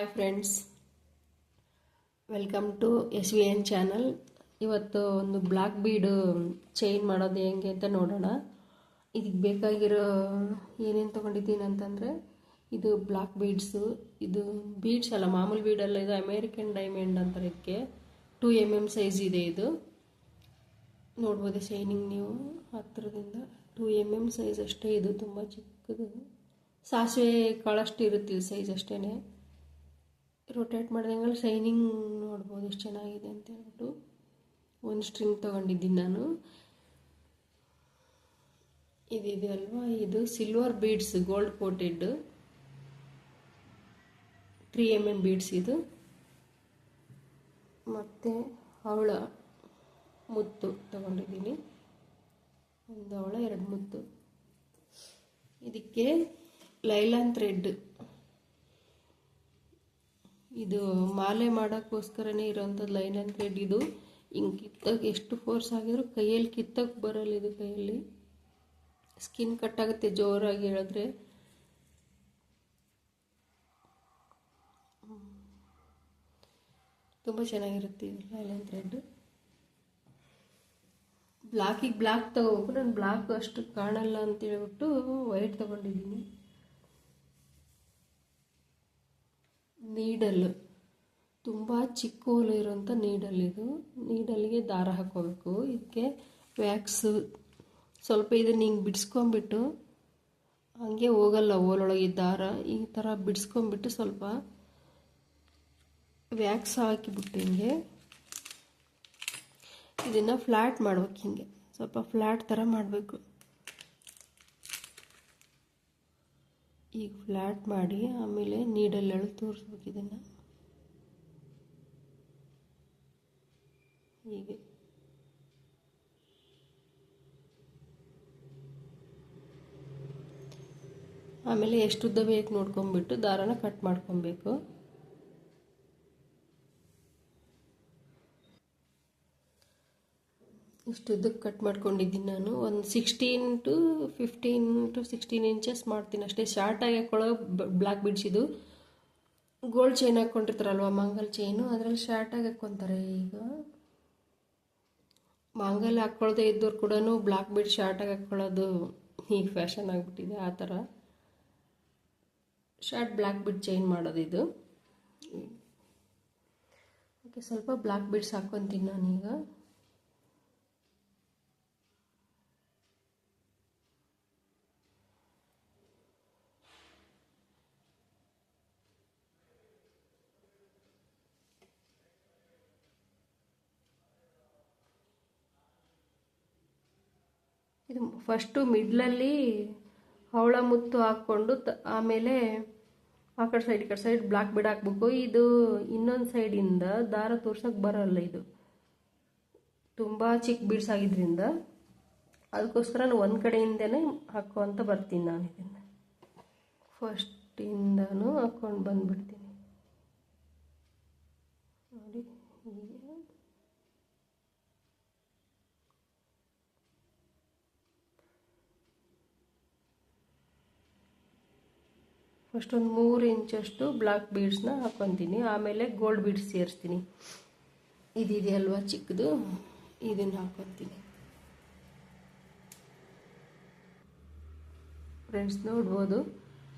Hi friends welcome to S V N channel ಇವತ್ತು ಒಂದು block bead chain ಮಾಡೋದು ಹೆಂಗೆ ಅಂತ ನೋಡೋಣ. ಇದಕ್ಕೆ ಬೇಕಾಗಿರೋ ಏನೇನು ತೊಗೊಂಡಿದ್ದೀನಿ ಅಂತಂದರೆ, ಇದು ಬ್ಲ್ಯಾಕ್ ಬೀಡ್ಸು ಇದು ಬೀಡ್ಸ್ ಅಲ್ಲ, ಮಾಮೂಲಿ ಬೀಡಲ್ಲ ಇದು ಅಮೇರಿಕನ್ ಡೈಮಂಡ್ ಅಂತಾರೆ ಇದಕ್ಕೆ. ಟೂ ಎಂ ಎಂ ಸೈಜ್ ಇದೆ ಇದು. ನೋಡ್ಬೋದು ಶೈನಿಂಗ್ ನೀವು ಹತ್ತಿರದಿಂದ ಟೂ ಎಂ ಎಂ ಸೈಜ್ ಅಷ್ಟೇ, ಇದು ತುಂಬ ಚಿಕ್ಕದು. ಸಾಸಿವೆ ಕಾಳಷ್ಟು ಇರುತ್ತೆ ಇದು ಸೈಜ್ ಅಷ್ಟೇ ರೊಟೇಟ್ ಮಾಡಿದಂಗೆಲ್ಲ ಶೈನಿಂಗ್ ನೋಡ್ಬೋದು ಎಷ್ಟು ಚೆನ್ನಾಗಿದೆ ಅಂತ ಹೇಳ್ಬಿಟ್ಟು ಒಂದು ಸ್ಟ್ರಿಂಗ್ ತೊಗೊಂಡಿದ್ದೀನಿ ನಾನು. ಇದಿದೆ ಅಲ್ವಾ? ಇದು silver beads gold coated three M M beads ಇದು. ಮತ್ತು ಅವಳ ಮುತ್ತು ತಗೊಂಡಿದ್ದೀನಿ. ಒಂದು ಅವಳ, ಎರಡು ಮುತ್ತು. ಇದಕ್ಕೆ ಲೈಲಾನ್ ಥ್ರೆಡ್ ಇದು ಮಾಲೆ ಮಾಡೋಕ್ಕೋಸ್ಕರನೇ ಇರೋವಂಥದ್ದು ಲೈನ್ ಆ್ಯಂಡ್ ಥ್ರೆಡ್ ಇದು ಹಿಂಗೆ ಕಿತ್ತಕ್ಕೆ ಎಷ್ಟು ಫೋರ್ಸ್ ಆಗಿದ್ರು ಕೈಯಲ್ಲಿ ಕಿತ್ತಕ್ಕೆ ಬರಲ್ಲ ಇದು ಕೈಯಲ್ಲಿ. ಸ್ಕಿನ್ ಕಟ್ಟಾಗುತ್ತೆ ಜೋರಾಗಿ ಹೇಳಿದ್ರೆ. ತುಂಬ ಚೆನ್ನಾಗಿರುತ್ತೆ ಇದು ಆ್ಯಂಡ್ ಥ್ರೆಡ್ ಬ್ಲ್ಯಾಕಿಗೆ ಬ್ಲಾಕ್ ತಗೋಬೇಕು. ನಾನು ಬ್ಲಾಕ್ ಅಷ್ಟು ಕಾಣಲ್ಲ ಅಂತ ಹೇಳ್ಬಿಟ್ಟು ವೈಟ್ ತಗೊಂಡಿದ್ದೀನಿ. ನೀಡಲ್. ತುಂಬ ಚಿಕ್ಕ ಹೋಲು ಇರೋಂಥ ನೀಡಲ್ ಇದು. ನೀಡಲ್ಗೆ ದಾರ ಹಾಕೋಬೇಕು. ಇದಕ್ಕೆ ವ್ಯಾಕ್ಸು ಸ್ವಲ್ಪ ಇದನ್ನು ಹಿಂಗೆ ಬಿಡಿಸ್ಕೊಂಬಿಟ್ಟು ಹಂಗೆ ಹೋಗಲ್ಲ ಹೋಲೊಳಗೆ ದಾರ. ಈ ಥರ ಬಿಡಿಸ್ಕೊಂಬಿಟ್ಟು ಸ್ವಲ್ಪ ವ್ಯಾಕ್ಸ್ ಹಾಕಿಬಿಟ್ಟು ಹಿಂಗೆ ಇದನ್ನು ಫ್ಲ್ಯಾಟ್ ಮಾಡ್ಬೇಕು ಹಿಂಗೆ. ಸ್ವಲ್ಪ ಫ್ಲ್ಯಾಟ್ ಥರ ಮಾಡಬೇಕು. ಈಗ ಫ್ಲ್ಯಾಟ್ ಮಾಡಿ ಆಮೇಲೆ ನೀಡಲ್ಲಿ ಎಳೆದು ತೋರಿಸ್ಬೇಕು ಇದನ್ನು. ಹೀಗೆ. ಆಮೇಲೆ ಎಷ್ಟು ಉದ್ದ ಬೇಕು ನೋಡ್ಕೊಂಬಿಟ್ಟು ದಾರನ ಕಟ್ ಮಾಡ್ಕೊಬೇಕು ಇಷ್ಟು ಉದ್ದಕ್ಕೆ ಕಟ್ ಮಾಡ್ಕೊಂಡಿದ್ದೀನಿ ನಾನು. ಒಂದು sixteen to fifteen to sixteen inches ಮಾಡ್ತೀನಿ ಅಷ್ಟೇ. ಶಾರ್ಟಾಗಿ ಹಾಕೊಳ್ಳೋ ಬ್ಲ್ಯಾಕ್ ಇದು. ಗೋಲ್ಡ್ ಚೈನ್ ಹಾಕ್ಕೊಂಡಿರ್ತಾರಲ್ವ ಮಂಗಲ್ ಚೈನು ಅದರಲ್ಲಿ ಶಾರ್ಟಾಗಿ ಹಾಕ್ಕೊತಾರೆ ಈಗ. ಮಾಂಗಲ್ ಹಾಕ್ಕೊಳ್ಳೋದೇ ಇದ್ದವ್ರು ಕೂಡ ಬ್ಲ್ಯಾಕ್ ಬಿಡ್ ಶಾರ್ಟಾಗಿ ಹಾಕ್ಕೊಳ್ಳೋದು ಈಗ ಫ್ಯಾಷನ್ ಆಗಿಬಿಟ್ಟಿದೆ, ಆ ಥರ. ಶಾರ್ಟ್ ಬ್ಲ್ಯಾಕ್ ಬಿಡ್ ಚೈನ್ ಮಾಡೋದು ಇದು. ಓಕೆ ಸ್ವಲ್ಪ ಬ್ಲ್ಯಾಕ್ ಬಿಡ್ಸ್ ಹಾಕ್ಕೊತೀನಿ ನಾನೀಗ ಇದು ಫಸ್ಟು ಮಿಡ್ಲಲ್ಲಿ ಹವಳ ಮುತ್ತು ಹಾಕ್ಕೊಂಡು ತ, ಆಮೇಲೆ ಆ ಕಡೆ ಸೈಡ್, ಈ ಕಡೆ ಸೈಡ್ ಬ್ಲಾಕ್ ಬಿಡ್ ಹಾಕ್ಬೇಕು ಇದು ಇನ್ನೊಂದು ಸೈಡಿಂದ ದಾರ ತೋರ್ಸೋಕೆ ಬರೋಲ್ಲ ಇದು. ತುಂಬ ಚಿಕ್ಕ ಬೀಡ್ಸ್ ಆಗಿದ್ರಿಂದ ಅದಕ್ಕೋಸ್ಕರ ನಾನು ಒಂದು ಕಡೆಯಿಂದನೇ ಹಾಕೋ ಅಂತ ಬರ್ತೀನಿ ನಾನು ಇದನ್ನು. ಫಸ್ಟಿಂದನೂ ಹಾಕ್ಕೊಂಡು ಬಂದುಬಿಡ್ತೀನಿ ನೋಡಿ ಹೀಗೆ ಫಸ್ಟ್ ಒಂದು ಮೂರು ಇಂಚಷ್ಟು ಬ್ಲಾಕ್ ಬೀಡ್ಸ್ನ ಹಾಕ್ಕೊತೀನಿ ಆಮೇಲೆ ಗೋಲ್ಡ್ ಬೀಡ್ಸ್ ಸೇರಿಸ್ತೀನಿ. ಇದಿದೆಯಲ್ವ ಚಿಕ್ಕದು? ಇದನ್ನು ಹಾಕ್ಕೊತೀನಿ ಫ್ರೆಂಡ್ಸ್ ನೋಡ್ಬೋದು.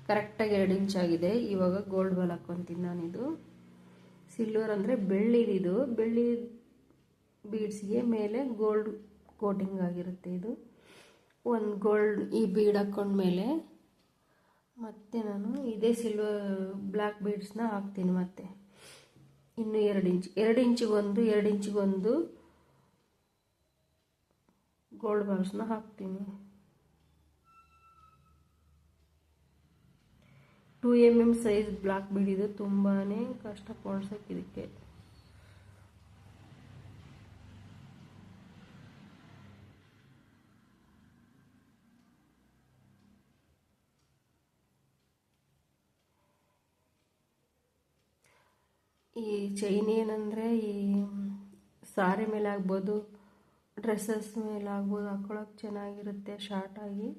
ಕರೆಕ್ಟಾಗಿ ಎರಡು ಇಂಚ್ ಆಗಿದೆ. ಇವಾಗ ಗೋಲ್ಡ್ ಬಾಲ್ ಹಾಕ್ಕೊತೀನಿ ನಾನಿದು. ಸಿಲ್ವರ್ ಅಂದರೆ ಬೆಳ್ಳಿದಿದು. ಬೆಳ್ಳಿ ಬೀಡ್ಸ್ಗೆ ಮೇಲೆ ಗೋಲ್ಡ್ ಕೋಟಿಂಗ್ ಆಗಿರುತ್ತೆ ಇದು. ಒಂದು ಗೋಲ್ಡ್ ಈ ಬೀಡ್ ಹಾಕ್ಕೊಂಡ್ಮೇಲೆ ಮತ್ತೆ ನಾನು ಇದೇ ಸಿಲ್ವರ್ ಬ್ಲ್ಯಾಕ್ ಬೀಡ್ಸ್ನ ಹಾಕ್ತೀನಿ ಮತ್ತೆ. ಇನ್ನು ಎರಡು ಇಂಚ್, ಎರಡು ಇಂಚಿಗೊಂದು ಎರಡು ಇಂಚಿಗೊಂದು ಗೋಲ್ಡ್ ಬಾಲ್ಸ್ನ ಹಾಕ್ತೀನಿ. Two M M size black bead ಇದು ತುಂಬಾ ಕಷ್ಟ ಕೊಡ್ಸೋಕೆ ಇದಕ್ಕೆ. ಈ ಚೈನ್ ಏನಂದರೆ ಈ ಸಾರಿ ಮೇಲೆ ಆಗ್ಬೋದು ಡ್ರೆಸ್ಸಸ್ ಮೇಲೆ ಆಗ್ಬೋದು ಹಾಕ್ಕೊಳಕ್ಕೆ ಚೆನ್ನಾಗಿರುತ್ತೆ ಶಾರ್ಟಾಗಿ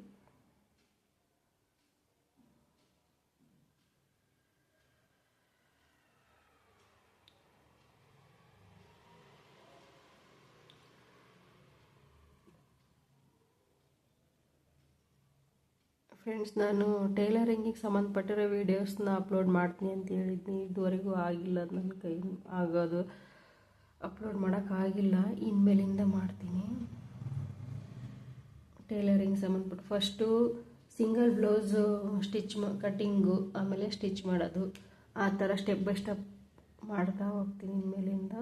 ಫ್ರೆಂಡ್ಸ್ ನಾನು ಟೈಲರಿಂಗಿಗೆ ಸಂಬಂಧಪಟ್ಟಿರೋ ವೀಡಿಯೋಸ್ನ ಅಪ್ಲೋಡ್ ಮಾಡ್ತೀನಿ ಅಂತ ಹೇಳಿದ್ನಿ. ಇದುವರೆಗೂ ಆಗಿಲ್ಲ ನನ್ನ ಕೈ ಆಗೋದು. ಅಪ್ಲೋಡ್ ಮಾಡೋಕ್ಕಾಗಿಲ್ಲ ಇನ್ಮೇಲಿಂದ ಮಾಡ್ತೀನಿ. ಟೈಲರಿಂಗ್ ಸಂಬಂಧಪಟ್ಟು ಫಸ್ಟು ಸಿಂಗಲ್ ಬ್ಲೌಸು ಸ್ಟಿಚ್ ಮಾ ಕಟ್ಟಿಂಗು ಆಮೇಲೆ ಸ್ಟಿಚ್ ಮಾಡೋದು. ಆ ಥರ ಸ್ಟೆಪ್ ಬೈ ಸ್ಟೆಪ್ ಮಾಡ್ತಾ ಹೋಗ್ತೀನಿ ಇನ್ಮೇಲಿಂದ.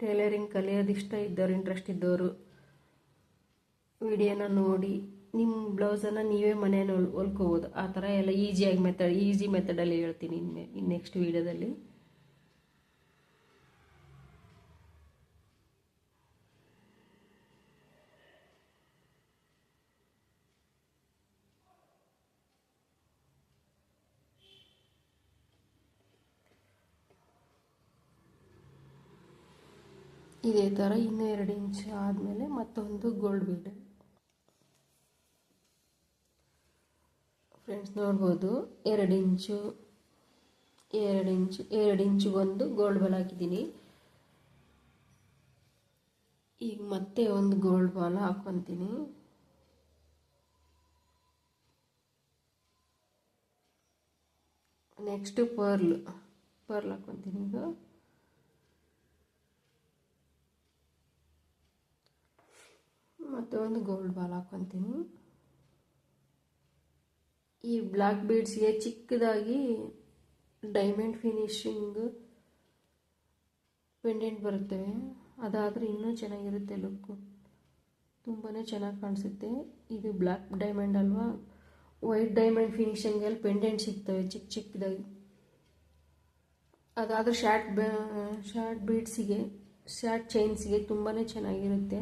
ಟೈಲರಿಂಗ್ ಕಲಿಯೋದು ಇಷ್ಟ ಇದ್ದವ್ರು ಇಂಟ್ರೆಸ್ಟ್ ಇದ್ದವರು, ವಿಡಿಯೋನ ನೋಡಿ ನಿಮ್ಮ ಬ್ಲೌಸನ್ನು ನೀವೇ ಹೊಲ್ ಹೊಲ್ಕೋಬೋದು ಆ ಥರ ಎಲ್ಲ ಈಸಿಯಾಗಿ ಮೆಥಡ್ ಈಸಿ ಮೆಥಡಲ್ಲಿ ಹೇಳ್ತೀನಿ ಇನ್ನು ನೆಕ್ಸ್ಟ್ ವೀಡಿಯೋದಲ್ಲಿ ಇದೇ ಥರ ಇನ್ನೂ ಎರಡು ಇಂಚ್ ಆದಮೇಲೆ ಮತ್ತೊಂದು ಗೋಲ್ಡ್ ಬೀಡ್ ಫ್ರೆಂಡ್ಸ್ ನೋಡ್ಬೋದು, ಎರಡು ಇಂಚು ಎರಡು ಇಂಚು, ಎರಡು ಒಂದು ಗೋಲ್ಡ್ ಬಾಲ್ ಹಾಕಿದ್ದೀನಿ. ಈಗ ಮತ್ತೆ ಒಂದು ಗೋಲ್ಡ್ ಬಾಲ್ ಹಾಕ್ಕೊತೀನಿ ನೆಕ್ಸ್ಟು ಪರ್ಲ್ ಪರ್ಲ್ ಹಾಕ್ಕೊತೀನಿ ಈಗ. ಮತ್ತು ಒಂದು ಗೋಲ್ಡ್ ಬಾಲ್ ಹಾಕ್ಕೊತೀನಿ ಈ ಬ್ಲ್ಯಾಕ್ ಬೀಡ್ಸ್ಗೆ ಚಿಕ್ಕದಾಗಿ ಡೈಮಂಡ್ ಫಿನಿಶಿಂಗ್ ಪೆಂಡೆಂಟ್ ಬರುತ್ತವೆ ಅದಾದರೆ ಇನ್ನೂ ಚೆನ್ನಾಗಿರುತ್ತೆ ಲುಕ್ಕು ತುಂಬಾ ಚೆನ್ನಾಗಿ ಕಾಣಿಸುತ್ತೆ. ಇದು ಬ್ಲ್ಯಾಕ್ ಡೈಮಂಡ್ ಅಲ್ವಾ? ವೈಟ್ ಡೈಮಂಡ್ ಫಿನಿಶಿಂಗಲ್ಲಿ ಪೆಂಡೆಂಟ್ ಸಿಗ್ತವೆ ಚಿಕ್ಕ ಚಿಕ್ಕದಾಗಿ ಅದಾದರೆ ಶಾರ್ಟ್ ಶಾರ್ಟ್ ಬೀಡ್ಸಿಗೆ ಶಾರ್ಟ್ ಚೈನ್ಸ್ಗೆ ತುಂಬಾ ಚೆನ್ನಾಗಿರುತ್ತೆ.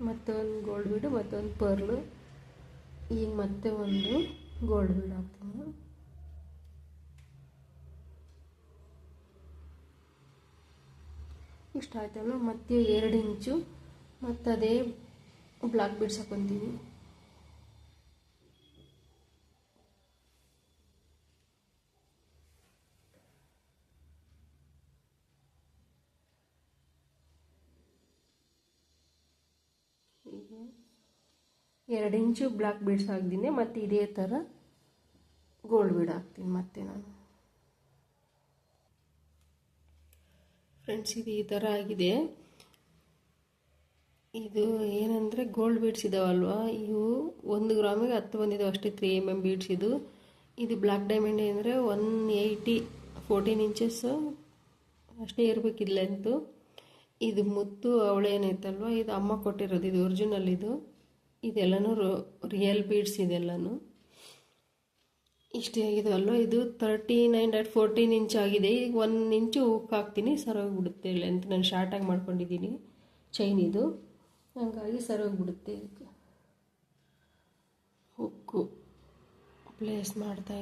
ಮತ್ತೊಂದು ಗೋಲ್ಡ್ ಬೀಡು, ಮತ್ತೊಂದು ಪರ್ಲು ಈಗ ಮತ್ತೆ ಒಂದು ಗೋಲ್ಡ್ ಬೀಡ್ ಹಾಕ್ತೀನಿ. ಇಷ್ಟ ಆಯ್ತಲ್ಲ ಮತ್ತೆ ಎರಡು ಇಂಚು. ಮತ್ತು ಅದೇ ಬ್ಲಾಕ್ ಬೀಡ್ಸ್ ಹಾಕೊತೀನಿ ಹೀಗೆ ಎರಡು ಇಂಚು ಬ್ಲ್ಯಾಕ್ ಬೀಡ್ಸ್ ಹಾಕ್ತೀನಿ ಮತ್ತು ಇದೇ ಥರ ಗೋಲ್ಡ್ ಬೀಡ್ ಹಾಕ್ತೀನಿ ಮತ್ತೆ ನಾನು. ಫ್ರೆಂಡ್ಸ್ ಇದು ಈ ಥರ ಆಗಿದೆ. ಇದು ಏನಂದರೆ ಗೋಲ್ಡ್ ಬೀಡ್ಸ್ ಇದಾವಲ್ವಾ? ಇವು ಒಂದು ಗ್ರಾಮಿಗೆ ಹತ್ತು ಬಂದಿದ್ದಾವೆ ಅಷ್ಟೇ ತ್ರೀ ಎಂ ಎಂ ಬೀಡ್ಸ್ ಇದು. ಇದು ಬ್ಲ್ಯಾಕ್ ಡೈಮಂಡ್ ಅಂದರೆ ಒನ್ ಏಯ್ಟಿ ಫೋರ್ಟೀನ್ ಇಂಚಸ್ಸು ಅಷ್ಟೇ ಇರಬೇಕಿಲ್ಲ ಲೆಂತು ಇದು ಮುತ್ತು, ಅವಳೇನೈತಲ್ವ? ಇದು ಅಮ್ಮ ಕೊಟ್ಟಿರೋದು, ಇದು ಒರಿಜಿನಲ್ ಇದು. ಇದೆಲ್ಲನೂ ರಿಯಲ್ ಬೀಡ್ಸ್ ಇದೆಲ್ಲನೂ. ಇಷ್ಟೇ ಆಗಿದೆ ಅಲ್ವ ಇದು thirty nine dot fourteen inch ಆಗಿದೆ. ಈಗ ಒಂದು ಇಂಚು ಹುಕ್ ಹಾಕ್ತೀನಿ ಸರೋಗಿಬಿಡುತ್ತೆ ಲೆಂತ್ ನಾನು ಶಾರ್ಟಾಗಿ ಮಾಡ್ಕೊಂಡಿದ್ದೀನಿ. ಚೈನ್ ಇದು. ಹಂಗಾಗಿ ಸರೋಗ್ಬಿಡುತ್ತೆ ಇದಕ್ಕೆ. ಹುಕ್ಕು ಪ್ಲೇಸ್ ಮಾಡ್ತಾ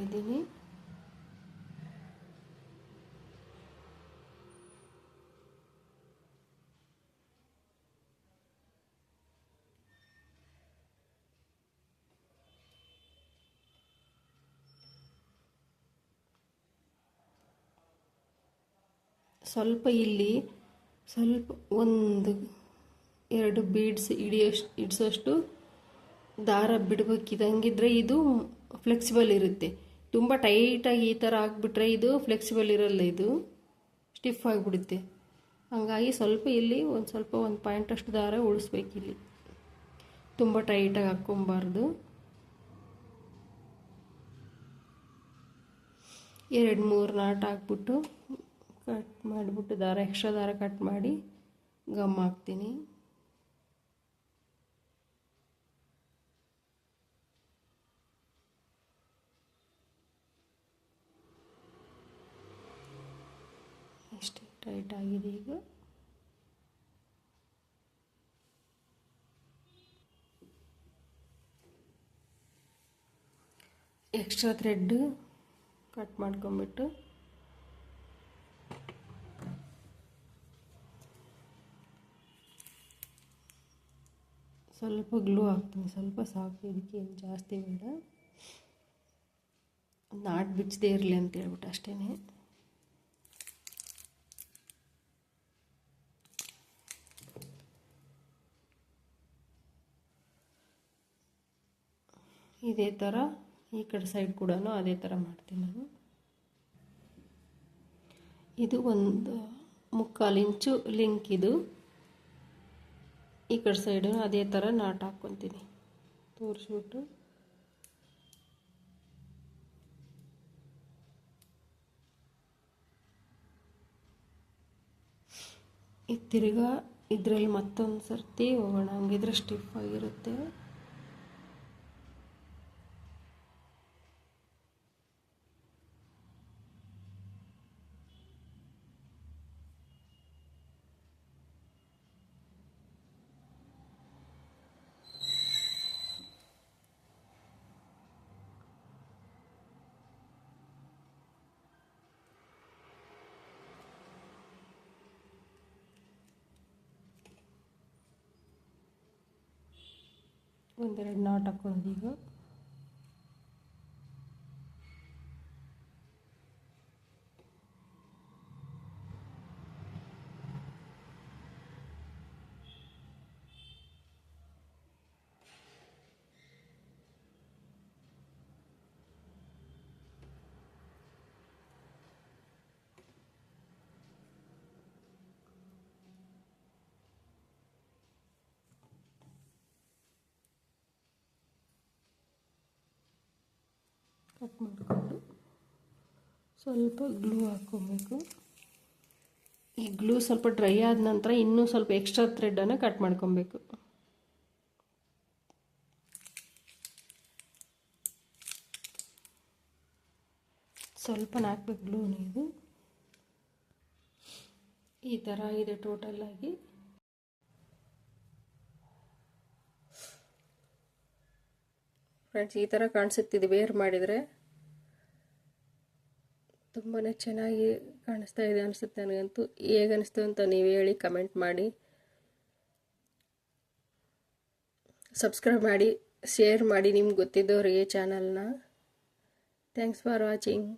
ಸ್ವಲ್ಪ ಇಲ್ಲಿ, ಸ್ವಲ್ಪ ಒಂದು, ಎರಡು ಬೀಡ್ಸ್ ಹಿಡಿಯೋಷ್ಟು ಇಡಿಸೋಷ್ಟು ದಾರ ಬಿಡ್ಬೇಕಿದಂಗಿದ್ರೆ ಇದು ಫ್ಲೆಕ್ಸಿಬಲ್ ಇರುತ್ತೆ. ತುಂಬ ಟೈಟಾಗಿ ಈ ಥರ ಹಾಕ್ಬಿಟ್ರೆ ಇದು ಫ್ಲೆಕ್ಸಿಬಲ್ ಇರಲ್ಲ ಇದು ಸ್ಟಿಫ್ ಆಗಿಬಿಡುತ್ತೆ. ಹಂಗಾಗಿ ಸ್ವಲ್ಪ ಇಲ್ಲಿ ಒಂದು ಸ್ವಲ್ಪ ಒಂದು ಪಾಯಿಂಟಷ್ಟು ದಾರ ಉಳಿಸ್ಬೇಕು ಇಲ್ಲಿ. ತುಂಬ ಟೈಟಾಗಿ ಹಾಕ್ಕೊಬಾರ್ದು. ಎರಡು ಮೂರು ನಾಟ್ ಹಾಕ್ಬಿಟ್ಟು ಕಟ್ ಮಾಡಿಬಿಟ್ಟು ದಾರ ಎಕ್ಸ್ಟ್ರಾ ದಾರ ಕಟ್ ಮಾಡಿ ಗಮ್ ಹಾಕ್ತೀನಿ. ಇಷ್ಟೇ ಟೈಟ್ ಆಗಿದೆ ಈಗ? ಎಕ್ಸ್ಟ್ರಾ ಥ್ರೆಡ್ ಕಟ್ ಮಾಡ್ಕೊಂಬಿಟ್ಟು ಸ್ವಲ್ಪ ಗ್ಲೂ ಹಾಕ್ತೀನಿ ಸ್ವಲ್ಪ ಸಾಕು, ಇದಕ್ಕೆ ಏನು ಜಾಸ್ತಿ ಬೇಡ. ನಾಟ್ ಬಿಚ್ಚದೇ ಇರಲಿ ಅಂತ ಹೇಳ್ಬಿಟ್ಟು ಅಷ್ಟೇ ಇದೇ ಥರ ಈ ಕಡೆ ಸೈಡ್ ಕೂಡ ಅದೇ ಥರ ಮಾಡ್ತೀನಿ ನಾನು. ಇದು ಒಂದು ಮುಕ್ಕಾಲು ಇಂಚು ಲಿಂಕ್ ಇದು. ಈ ಕಡೆ ಸೈಡು ಅದೇ ಥರ ನಾಟ್ ಹಾಕ್ಕೊತೀನಿ. ತೋರಿಸ್ಬಿಟ್ಟು. ಇದು ತಿರ್ಗಾ ಇದರಲ್ಲಿ ಮತ್ತೊಂದು ಸರ್ತಿ ಹೋಗೋಣ. ಹಂಗಿದ್ರೆ ಸ್ಟಿಫ್ ಆಗಿರುತ್ತೆ. ಒಂದೆರಡು ನಾಟ್ ಹಾಕ್ಕೊಳ್ಳೋದು ಕಟ್ ಮಾಡಿಕೊಂಡು ಸ್ವಲ್ಪ ಗ್ಲೂ ಹಾಕ್ಕೊಬೇಕು. ಈ ಗ್ಲೂ ಸ್ವಲ್ಪ ಡ್ರೈ ಆದ ನಂತರ ಇನ್ನೂ ಸ್ವಲ್ಪ ಎಕ್ಸ್ಟ್ರಾ ಥ್ರೆಡನ್ನು ಕಟ್ ಮಾಡ್ಕೊಬೇಕು. ಸ್ವಲ್ಪ ಹಾಕ್ಬೇಕು ಗ್ಲೂ ಇದು. ಈ ಥರ ಇದೆ ಟೋಟಲ್ ಆಗಿ. ಫ್ರೆಂಡ್ಸ್, ಈ ಥರ ಕಾಣಿಸುತ್ತಿದೆ. ವೇರ್ ಮಾಡಿದರೆ ತುಂಬಾ ಚೆನ್ನಾಗಿ ಕಾಣಿಸ್ತಾ ಇದೆ ಅನಿಸುತ್ತೆ ನನಗಂತೂ. ಹೇಗೆ ಅನಿಸ್ತು ಅಂತ ನೀವು ಹೇಳಿ ಕಮೆಂಟ್ ಮಾಡಿ. ಸಬ್ಸ್ಕ್ರೈಬ್ ಮಾಡಿ ಶೇರ್ ಮಾಡಿ ನಿಮ್ಗೆ ಗೊತ್ತಿದ್ದವರಿಗೆ ಚಾನಲ್ನ ಥ್ಯಾಂಕ್ಸ್ ಫಾರ್ ವಾಚಿಂಗ್